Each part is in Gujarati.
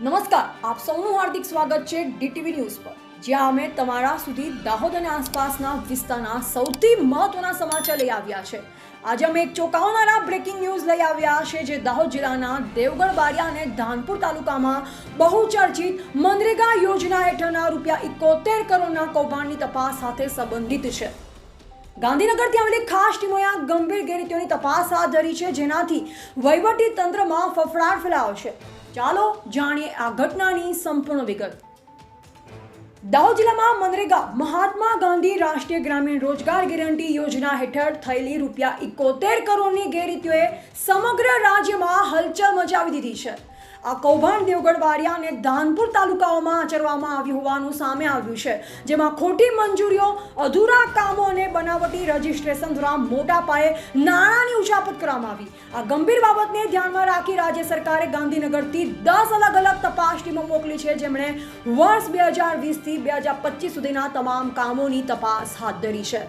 નમસ્કાર, આપ સૌનું હાર્દિક સ્વાગત છે ડીટીવી ન્યૂઝ પર. જ્યાં અમે તમારા સુધી દાહોદ અને આસપાસના વિસ્તારના સૌથી મહત્વના સમાચાર લઈ આવ્યા છે. આજે અમે એક ચોંકાવનારા બ્રેકિંગ ન્યૂઝ લઈ આવ્યા છે જે દાહોદ જિલ્લાના દેવગઢ, બારિયા અને ધાનપુર તાલુકામાં બહુચર્ચિત મનરેગા યોજના હેઠળના રૂપિયા ઇકોતેર કરોડના કૌભાંડની તપાસ સાથે સંબંધિત છે. ગાંધીનગરથી આવેલી ખાસ ટીમોએ આ ગંભીર ગેરરીતિઓની તપાસ હાથ ધરી છે, જેનાથી વહીવટી તંત્રમાં ફફડાટ ફેલાયો છે. ચાલો જાણીએ આ ઘટનાની સંપૂર્ણ વિગત. દાહોદ જિલ્લામાં મનરેગા મહાત્મા ગાંધી રાષ્ટ્રીય ગ્રામીણ રોજગાર ગેરંટી યોજના હેઠળ થયેલી રૂપિયા ઇકોતેર કરોડની ગેરરીતિઓએ સમગ્ર રાજ્યમાં હલચલ મચાવી દીધી છે. આ કૌભાંડ દેવગઢ વાડિયા અને ધાનપુર તાલુકાઓમાં આચરવામાં આવ્યું હોવાનું સામે આવ્યું છે, જેમાં ખોટી મંજૂરીઓ, અધૂરા કામો અને બનાવટી રજીસ્ટ્રેશન દ્વારા મોટા પાયે નાણાંની ઉચાપત કરવામાં આવી. આ ગંભીર બાબતને ધ્યાનમાં રાખી રાજ્ય સરકારે ગાંધીનગરથી દસ અલગ અલગ તપાસ ટીમો મોકલી છે, જેમણે વર્ષ બે હજાર વીસથી બે હજાર પચીસ સુધીના તમામ કામોની તપાસ હાથ ધરી છે.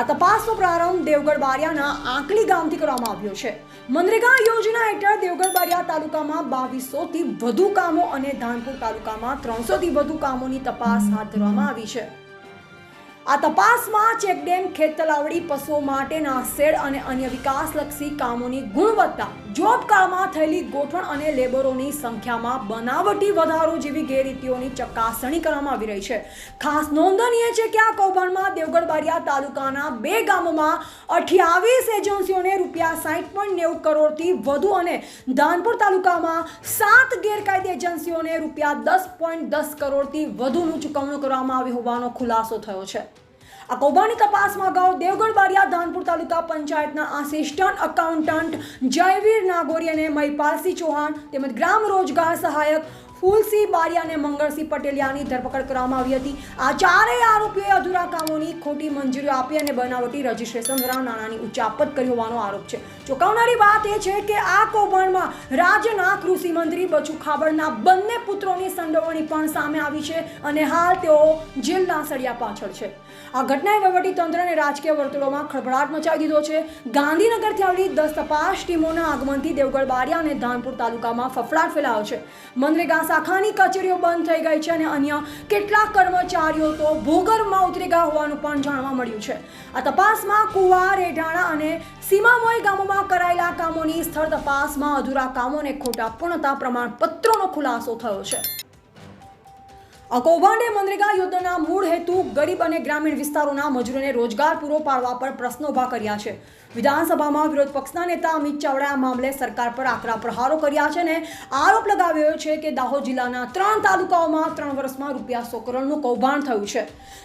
આ તપાસનો પ્રારંભ દેવગઢ બારિયાના આંકલી ગામથી કરવામાં આવ્યો છે. મનરેગા યોજના હેઠળ દેવગઢ બારિયા તાલુકામાં બાવીસોથી વધુ કામો અને ધાનપુર તાલુકામાં ત્રણસોથી વધુ કામોની તપાસ હાથ ધરવામાં આવી છે. આ તપાસમાં ચેકડેમ ખેત તલાવડી પશુઓ માટેના શેડ અને અન્ય વિકાસલક્ષી કામોની ગુણવત્તા, જોબ કાળમાં થયેલી ગોઠવણ અને લેબરોની સંખ્યામાં બનાવટી વધારો જેવી ગેરરીતિઓની ચકાસણી કરવામાં આવી રહી છે. ખાસ નોંધનીય છે કે આ કૌભાંડમાં દેવગઢ બારિયા તાલુકાના બે ગામોમાં અઠ્યાવીસ એજન્સીઓને રૂપિયા સાઠ પોઈન્ટ નેવું કરોડથી વધુ અને ધાનપુર તાલુકામાં સાત ગેરકાયદે એજન્સીઓને રૂપિયા દસ પોઈન્ટ દસ કરોડથી વધુનું ચૂકવણું કરવામાં આવ્યું હોવાનો ખુલાસો થયો છે. આ કૌભાંડની તપાસમાં અગાઉ દેવગઢ બારિયા ધાનપુર તાલુકા પંચાયતના આસિસ્ટન્ટ અકાઉન્ટન્ટ જયવીર નાગોરી અને મહિપાલસિંહ ચૌહાણ તેમજ ગ્રામ રોજગાર સહાયક ફૂલસિંહ બારિયા અને મંગળસિંહ પટેલિયાની ધરપકડ કરવામાં આવી હતી. આ ચારેય આરોપીઓએ અધૂરા કામોની ખોટી મંજૂરીઓ આપી અને બનાવટી રજીસ્ટ્રેશન દ્વારા નાણાંની ઉચાપત કરી હોવાનો આરોપ છે. ચોંકાવનારી વાત એ છે કે આ કૌભાંડમાં રાજ્યના કૃષિ મંત્રી બચુ ખાબડના બંને પુત્રોની સંડોવણી પણ સામે આવી છે અને હાલ તેઓ જેલના સળિયા પાછળ છે. આ ઘટનાએ વહીવટી તંત્ર અને રાજકીય વર્તુળોમાં ખળભળાટ મચાવી દીધો છે. ગાંધીનગરથી આવેલી દસ તપાસ ટીમોના આગમનથી દેવગઢ બારિયા અને ધાનપુર તાલુકામાં ફફડાટ ફેલાયો છે. મનરેગા શાખાની કચેરીઓ બંધ થઈ ગઈ છે અને અન્ય કેટલાક કર્મચારીઓ તો ભૂગર્ભમાં ઉતરી ગયા હોવાનું પણ જાણવા મળ્યું છે. આ તપાસમાં કુવા, રેઢાણા અને સીમામોય ગામોમાં કરાયેલા કામોની સ્થળ તપાસમાં અધૂરા કામોને ખોટા પૂર્ણતા પ્રમાણપત્રોનો ખુલાસો થયો છે. કૌભાંડે મનરેગા યોજનાના મૂળ હેતુ ગરીબ અને ગ્રામીણ વિસ્તારોના મજૂરોને રોજગાર પૂરો પાડવા પર પ્રશ્નો ઊભા કર્યા છે. વિધાનસભામાં વિરોધ પક્ષના નેતા અમિત ચાવડાએ મામલે સરકાર પર આકરા પ્રહારો કર્યા છે અને આરોપ લગાવ્યો છે કે દાહોદ જિલ્લાના ત્રણ તાલુકાઓમાં ત્રણ વર્ષમાં રૂપિયા સો કરોડનું કૌભાંડ થયું છે.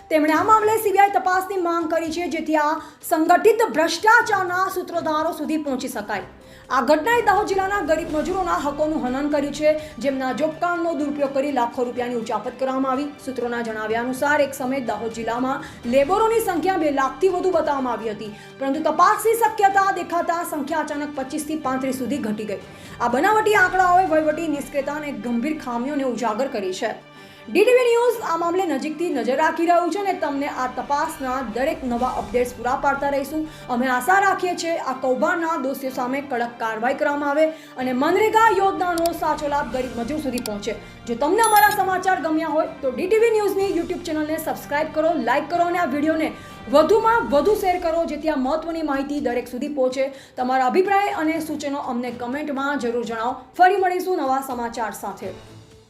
તેમણે આ મામલે સીબીઆઈ તપાસની માંગ કરી છે જેથી આ સંગઠિત ભ્રષ્ટાચારના સૂત્રધારો સુધી પહોંચી શકાય. આ ઘટનાએ દાહોદ જિલ્લાના ગરીબ મજૂરોના હકોનું હનન કર્યું છે. જેમના જોબકાર્ડનો દુરુપયોગ કરી લાખો રૂપિયાની ઉચાપત કરવામાં આવી. સૂત્રોના જણાવ્યા અનુસાર, એક સમયે દાહોદ જિલ્લામાં લેબરોની સંખ્યા બે લાખથી વધુ બતાવવામાં આવી હતી. પરંતુ તપાસની શક્યતા દેખાતા સંખ્યા અચાનક પચીસથી પાંત્રીસ સુધી ઘટી ગઈ. આ બનાવટી આંકડાઓએ વહીવટી નિષ્ક્રિયતા અને ગંભીર ખામીઓને ઉજાગર કરી છે. ડીટીવી ન્યૂઝ આ મામલે નજીકથી નજર રાખી રહ્યું છે અને તમને આ તપાસના દરેક નવા અપડેટ્સ પૂરા પાડતા રહીશું. અમે આશા રાખીએ છીએ આ કૌભાંડના દોષીઓ સામે કડક કાર્યવાહી કરવામાં આવે અને મનરેગા યોજનાનો સાચો લાભ ગરીબ મજૂર સુધી પહોંચે. જો તમને અમારા સમાચાર ગમ્યા હોય તો ડીટીવી ન્યૂઝની યુટ્યુબ ચેનલને સબસ્ક્રાઇબ કરો, લાઇક કરો અને આ વિડીયોને વધુમાં વધુ શેર કરો જેથી આ મહત્વની માહિતી દરેક સુધી પહોંચે. તમારા અભિપ્રાય અને સૂચનો અમને કમેન્ટમાં જરૂર જણાવો. ફરી મળીશું નવા સમાચાર સાથે.